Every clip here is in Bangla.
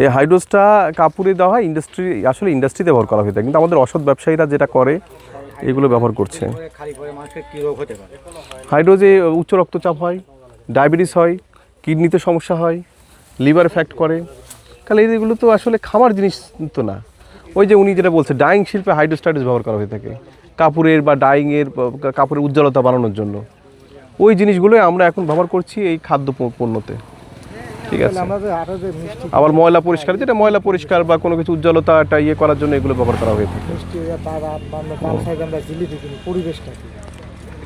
এই হাইড্রোসটা কাপড়ে দেওয়া হয় ইন্ডাস্ট্রি আসলে ইন্ডাস্ট্রিতে ব্যবহার করা হয়ে থাকে, কিন্তু আমাদের অসৎ ব্যবসায়ীরা যেটা করে, এগুলো ব্যবহার করছে। হাইড্রোজে উচ্চ রক্তচাপ হয়, ডায়াবেটিস হয়, কিডনিতে সমস্যা হয়, লিভার এফেক্ট করে। তাহলে এইগুলো তো আসলে খাবার জিনিস তো না। ওই যে উনি যেটা বলছে ডাইং শিল্পে হাইড্রোস্টাইটিস ব্যবহার করা হয়ে থাকে, কাপড়ের বা ডাইংয়ের কাপড়ের উজ্জ্বলতা বাড়ানোর জন্য। ওই জিনিসগুলোই আমরা এখন ব্যবহার করছি এই খাদ্য পণ্যতে ঠিক আছে। আবার ময়লা পরিষ্কার যেটা ময়লা পরিষ্কার বা কোনো কিছু উজ্জ্বলতা উজ্জ্বলতাটা ইয়ে করার জন্য এগুলো ব্যবহার করা হয়ে থাকে।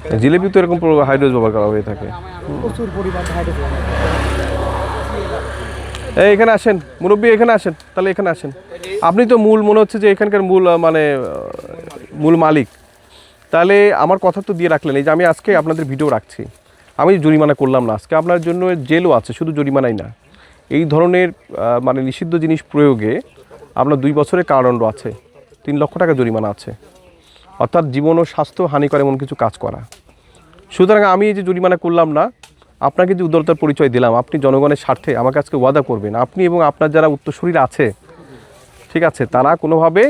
আমরা জিলিপি তো এরকম হাইড্রোজ ব্যবহার করা হয়ে থাকে। প্রচুর পরিমাণ হাইড্রোজেন এই এখানে আসেন। মুরব্বী এখানে আসেন। তাহলে এখানে আসেন। আপনি তো মূল মনে হচ্ছে যে এখানকার মূল মানে মূল মালিক। তাহলে আমার কথা তো দিয়ে রাখলেন। এই যে আমি আজকে আপনাদের ভিডিও রাখছি। আমি জরিমানা করলাম না। আজকে আপনার জন্য জেলও আছে শুধু জরিমানাই না। এই ধরনের মানে নিষিদ্ধ জিনিস প্রয়োগে আপনার দুই বছরের কারাদণ্ড আছে তিন লক্ষ টাকা জরিমানা আছে। অর্থাৎ জীবন ও স্বাস্থ্য হানিকর এমন কিছু কাজ করা। সুতরাং আমি এই যে জরিমানা করলাম না আপনাকে যে উদারতার পরিচয় দিলাম আপনি জনগণের স্বার্থে আমাকে আজকে ওয়াদা করবেন। আপনি এবং আপনার যারা উত্তরসূরিরা আছে ঠিক আছে তারা কোনোভাবে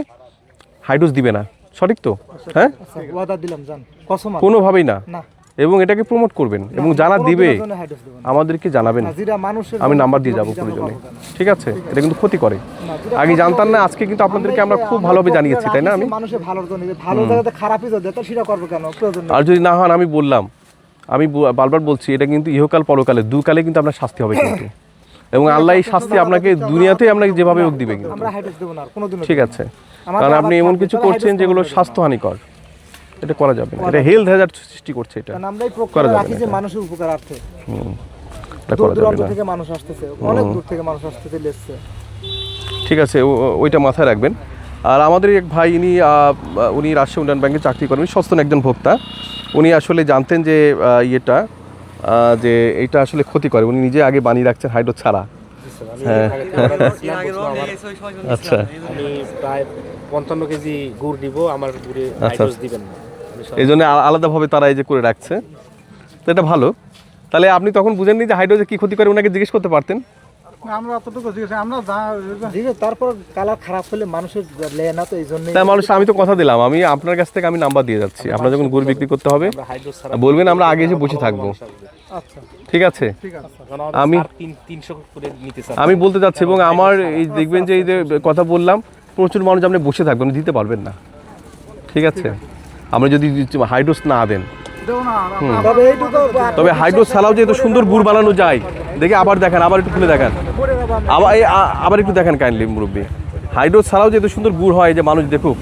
হাইড্রোস দিবে না। সঠিক তো? হ্যাঁ। কোনোভাবেই না। এবং এটাকে প্রমোট করবেন এবং যারা দিবে আমাদেরকে জানাবেন। আমি নাম্বার দিয়ে যাব প্রয়োজনে ঠিক আছে? এটা কিন্তু ক্ষতি করে। আগে জানতাম না আজকে কিন্তু আপনাদেরকে আমরা খুব ভালোভাবে জানিয়েছি তাই না আমি? আর যদি না হন আমি বললাম আমি বারবার বলছি এটা কিন্তু ইহকাল পরকালে দুকালে কিন্তু আপনার শাস্তি হবে কিন্তু। এবং আল্লাহ এই শাস্তি আপনাকে দুনিয়াতেই আপনাকে যেভাবে হোক দিবে কিন্তু। ঠিক আছে। কারণ আপনি এমন কিছু করছেন যেগুলো। স্বাস্থ্যহানিকর এটা করা যাবে না। এটা হেলথ হ্যাজার্ড সৃষ্টি করছে এটা। কারণ আমরা এই প্রক্রিয়া রাখি যে। মানুষের উপকারার্থে এটা করা যাবে না। থেকে মানুষ আসতেছে অনেক দূর থেকে মানুষ আসতেছে লেসছে। ঠিক আছে ওইটা মাথায় রাখবেন। আর আমাদের এক ভাই ইনি উনি রাজশাহী উন্নয়ন ব্যাংকে চাকরি করেন উনি সস্তেন একজন ভোক্তা। উনি আসলে জানতেন যে ইয়েটা যে এটা আসলে ক্ষতি করে। উনি নিজে আগে বানিয়ে রাখছেন হাইড্রো ছাড়া। হ্যাঁ। আচ্ছা। আমি প্রায় পঞ্চান্ন কেজি গুড় দিব আমার গুড়ে আচ্ছা। হাইড্রোজ দিবেন না। এই জন্য আলাদাভাবে তারা এই যে করে রাখছে। তো এটা ভালো। তাহলে আপনি তখন বুঝেননি যে হাইড্রোজে কী ক্ষতি করে ওনাকে জিজ্ঞেস করতে পারতেন? আমরা অতটুকু জিজ্ঞেস আমরা ঠিক আছে তারপর কালার খারাপ হলে মানুষের লেয় না তো এই জন্যই মানুষ আমি তো কথা দিলাম। আমি আপনার কাছ থেকে আমি নাম্বার দিয়ে যাচ্ছি। আপনার যখন গুড় বিক্রি করতে হবে বলবেন আমরা আগে এসে বসে থাকব। আচ্ছা। ঠিক আছে? ঠিক আছে। কারণ আমাদের আমি- আমি বলতে চাচ্ছি এবং আমার এই দেখবেন যে এই যে কথা বললাম প্রচুর মানুষ আপনি বসে থাকবেন দিতে পারবেন না। ঠিক আছে। আমরা যদি হাইড্রোস না দেন। তবে হাইড্রোস ছাড়াও যে এত সুন্দর গুড় বানানো যায় দেখে আবার দেখেন আবার একটু খুলে দেখেন। আবার আবার একটু দেখেন কাইন্ডলি মুরব্বী। হাইড্রোস ছাড়াও যে এত সুন্দর গুড় হয় যে মানুষ দেখুক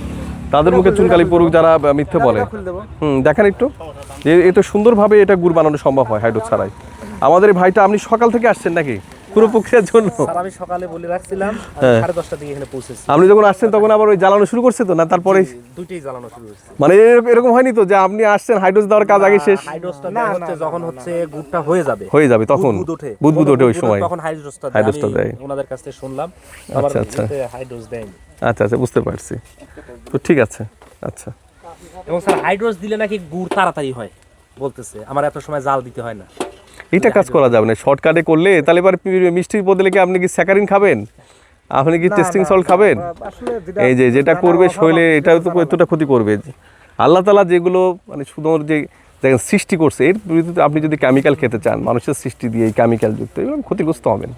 তাদের মুখে চুনকালি পড়ুক যারা মিথ্যে বলে। হুম দেখেন একটু। যে এত সুন্দরভাবে এটা গুড় বানানো সম্ভব হয় হাইড্রোস ছাড়াই। আমাদের এই ভাইটা আপনি সকাল থেকে আসছেন নাকি? পুরো প্রক্রিয়ার জন্য। স্যার আমি সকালে বলে রাখছিলাম হ্যাঁ। সাড়ে দশটা দিকে এখানে পৌঁছেছি। আপনি যখন আসছেন তখন আবার ওই জ্বালানো শুরু করছে তো না তারপরে? দুইটাই জ্বালানো শুরু হয়েছে। মানে এরকম- হয়নি তো যে আপনি আসছেন হাইড্রোস দেওয়ার কাজ আগে শেষ? হাইড্রোজটা দেওয়া হচ্ছে যখন হচ্ছে গুড়টা হয়ে যাবে। হয়ে যাবে তখন? বুদবুদ ওঠে বুদবুদ ওঠে ওই সময়। তখন হাইড্রোজটা দেয় হাইড্রোজটা দেয়। ওনাদের কাছ থেকে শুনলাম আচ্ছা, আচ্ছা। হাইড্রোজ দেয়নি। আচ্ছা আচ্ছা বুঝতে পারছি। তো ঠিক আছে আচ্ছা। এবং স্যার হাইড্রোজ দিলে নাকি গুড় তাড়াতাড়ি হয় বলতেছে। আমার এত সময় জাল দিতে হয় না। এইটা কাজ করা যাবে না। শর্টকাটে করলে তাহলে এবার মিষ্টির বদলে কি আপনি কি স্যাকারিন খাবেন? আপনি কি টেস্টিং সল্ট খাবেন? এই যে যেটা করবে শৈলে এটাও তো এতটা ক্ষতি করবে। আল্লাহ তালা যেগুলো মানে শুধুমাত্র যে দেখেন সৃষ্টি করছে এর বিরুদ্ধে আপনি যদি কেমিক্যাল খেতে চান মানুষের সৃষ্টি দিয়ে এই কেমিক্যাল যুক্ত এগুলো ক্ষতিগ্রস্ত হবেন।